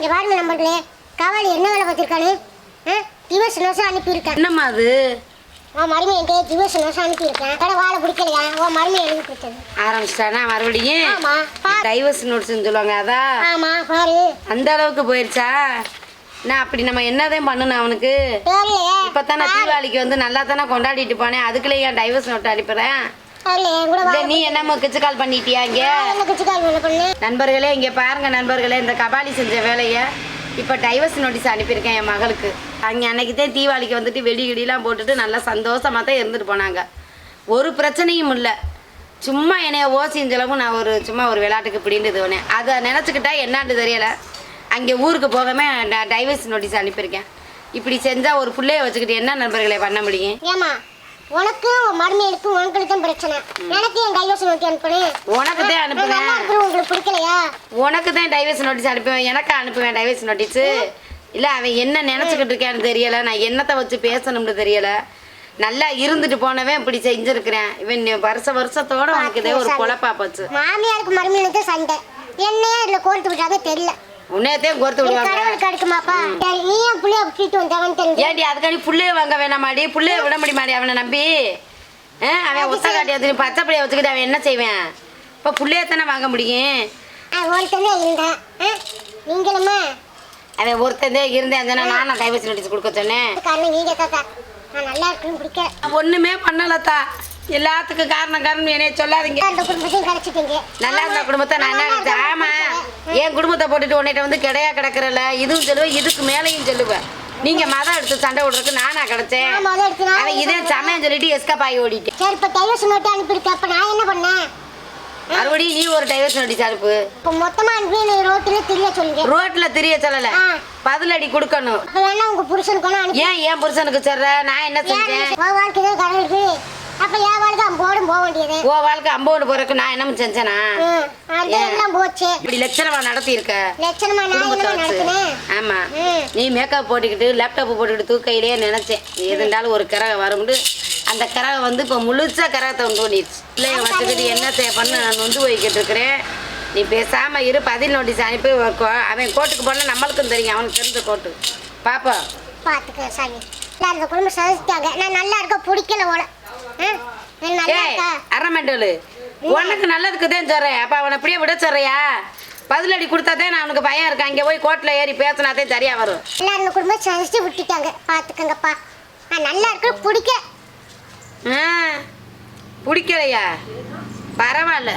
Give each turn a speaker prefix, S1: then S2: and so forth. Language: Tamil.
S1: இங்க பாருங்க நம்பர்களே கவாலி என்ன வேலை பார்த்திருக்கானு? டிவர்ஸ் நோசம் அனுப்பியிருக்கேன்.
S2: என்னம்மா அது?
S1: உன் மருமை என்கிட்ட டிவர்ஸ் நோசம் அனுப்பியிருக்கேன். கடை வாழை பிடிக்கலையா? உன் மருமை எழுதி கொடுத்தது.
S2: ஆரம்பிச்சிட்டானா மறுபடியும்?
S1: ஆமா பாரு.
S2: டைவர்ஸ் நோட்ஸ்னு சொல்லுவாங்க அதா?
S1: ஆமா பாரு.
S2: அந்த அளவுக்கு போயிருச்சா? நான் அப்படி நம்ம என்னதான் பண்ணணும் அவனுக்கு?
S1: தெரியலையே.
S2: இப்பதானே தீபாவளிக்கு வந்து நல்லா தானே கொண்டாடிட்டு போனேன். அதுக்குள்ளே ஏன் டைவர்ஸ் நோட் அனுப்புறேன். நீ என்னமோ கிச்சு கால் பண்ணிட்டியா இங்க? நண்பர்களே இங்க பாருங்க நண்பர்களே இந்த கபாலி செஞ்ச வேலையை இப்போ டைவர்ஸ் நோட்டீஸ் அனுப்பியிருக்கேன் என் மகளுக்கு. அங்கே அன்னைக்கு தான் தீபாவளிக்கு வந்துட்டு வெடி கிடிலாம் போட்டுட்டு நல்லா சந்தோஷமாக தான் இருந்துட்டு போனாங்க. ஒரு பிரச்சனையும் இல்லை. சும்மா என்னைய ஓசிஞ்சளவும் நான் ஒரு சும்மா ஒரு விளையாட்டுக்கு பிடின்னு இது அதை நினச்சிக்கிட்டா என்னான்னு தெரியலை. அங்கே ஊருக்கு போகாம டைவர்ஸ் நோட்டீஸ் அனுப்பியிருக்கேன். இப்படி செஞ்சால் ஒரு பிள்ளைய வச்சுக்கிட்டு என்ன நண்பர்களை பண்ண முடியும்?
S1: ஏமா உனக்கு உன் மருமைகளுக்கு உனக்கு தான் பிரச்சனை. எனக்கு என் கைவசம் நோட்டி அனுப்புனு?
S2: உனக்கு தான் அனுப்புவேன்.
S1: உங்களுக்கு பிடிக்கலையா?
S2: உனக்கு தான் டைவர்ஸ் நோட்டீஸ் அனுப்புவேன். எனக்கு அனுப்புவேன் டைவர்ஸ் நோட்டீஸு இல்லை அவன் என்ன நினச்சிக்கிட்டு இருக்கான்னு தெரியல. நான் என்னத்தை வச்சு பேசணும்னு தெரியல. நல்லா இருந்துட்டு போனவன் இப்படி செஞ்சிருக்கிறேன். இவன் வருஷ வருஷத்தோட உனக்கு இதே ஒரு பொழப்பா போச்சு.
S1: மாமியாருக்கு மருமைகளுக்கு சண்டை. என்னையா இதுல கோர்த்து விட்டாங்க தெரியல.
S2: உன்னையத்தையும் கோர்த்து விடுவாங்க.
S1: சரி, நீ ஏன் புள்ளைய விட்டுட்டு வந்தவன் தெரிஞ்சு
S2: அதுக்காண்டி புள்ளைய வாங்க வேணாமாடி? புள்ளைய விட முடியுமாடி அவனை நம்பி? அவன் காட்டியாத்து பச்சை பிள்ளைய வச்சுக்கிட்டு அவன் என்ன செய்வேன்? இப்போ புள்ளையத்தானே வாங்க முடியும்?
S1: ஒருத்தந்தே இருந்தேன்? நீங்களுமே?
S2: அவன் ஒருத்தந்தே இருந்தேன் தானே நானும் டைவர்ஸ் நோட்டீஸ் கொடுக்க சொன்னேன்.
S1: காரணம் நீங்க தாத்தா நான் நல்லா இருக்குன்னு பிடிக்க.
S2: நான் ஒண்ணுமே பண்ணலத்தா. எல்லாத்துக்கும் காரணம் காரணம் என்னைய சொல்லாதீங்க. நல்லா இருந்த குடும்பத்தை நான் என்ன நினைச்சேன் ஆமா என் குடும்பத்தை போட்டுட்டு உன்னிட்ட வந்து கிடையா கிடக்குறல? இதுவும் சொல்லுவேன் இதுக்கு மேலேயும் சொல்லுவேன். நீங்க மதம் எடுத்து சண்டை விடுறதுக்கு நானா கிடைச்சேன். அவன் இதே சமயம் சொல்லிட்டு எஸ்கப் ஆகி ஓடிட்டேன்.
S1: சரி இப்போ டைவர்ஸ் நோட்டு அனுப்பியிருக்க அப்போ நான் என்ன பண்ணேன்?
S2: மறுபடியும் நீ ஒரு டைவர்ஸ் நோட்டீஸ் அனுப்பு.
S1: இப்போ மொத்தமா அனுப்பி நீ ரோட்டில் திரிய சொல்லுங்க.
S2: ரோட்ல தெரிய சொல்லல. பதிலடி கொடுக்கணும்.
S1: வேணா உங்க புருஷனுக்கு
S2: ஏன் என் புருஷனுக்கு சொல்ற? நான் என்ன செஞ்சேன்?
S1: உன் வாழ்க்கை தான் கடவுளுக்கு அப்போ என் வாழ்க்கை அம்போடும் போக வேண்டியது.
S2: ஓ வாழ்க்கை அம்போடு போறதுக்கு நான் என்ன செஞ்சேனா?
S1: ம், அது எல்லாம் போச்சு.
S2: இப்படி லட்சணமா நடத்தி இருக்க
S1: லட்சணமா நான்
S2: குடும்பத்தை
S1: என்ன
S2: வச்சு.
S1: நடத்தினேன்?
S2: ஆமா.
S1: ம்.
S2: நீ மேக்கப் போட்டுக்கிட்டு லேப்டாப் போட்டுக்கிட்டு தூக்கையிலேயே நினைச்சேன். எது இருந்தாலும் ஒரு கரகை வரும்னு. அந்த கரகை வந்து இப்போ முழுசா கரகத்தை வந்து பண்ணிடுச்சு பிள்ளைய வச்சுக்கிட்டு என்ன செய்ய பண்ண நான் வந்து போய்கிட்டு இருக்கிறேன். நீ பேசாம இரு. பதில் நோட்டீஸ் அனுப்பி அவன் கோர்ட்டுக்கு போனால் நம்மளுக்கும் தெரியும். அவனுக்கு தெரிஞ்ச கோர்ட்டு. பாப்போம்.
S1: பார்த்துக்க சாமி. குடும்பம் சதிச்சிட்டாங்க நான் நல்லா இருக்க பிடிக்கல இருக்கா
S2: அரமெண்டலு உனக்கு நல்லதுக்கு தான் சொல்கிறேன் அப்போ அவனை அப்படியே விட சொல்றியா? பதிலடி கொடுத்தாதே நான் அவனுக்கு பயம் இருக்கேன் அங்கே போய் கோர்ட்டில் ஏறி பேசினாதே சரியா வரும்.
S1: எல்லாரும் குடும்பம் சதிச்சு விட்டுட்டாங்க. பார்த்துக்கங்கப்பா நான் நல்லா இருக்க. பிடிக்க.
S2: ஆ பிடிக்கலையா? பரவாயில்ல.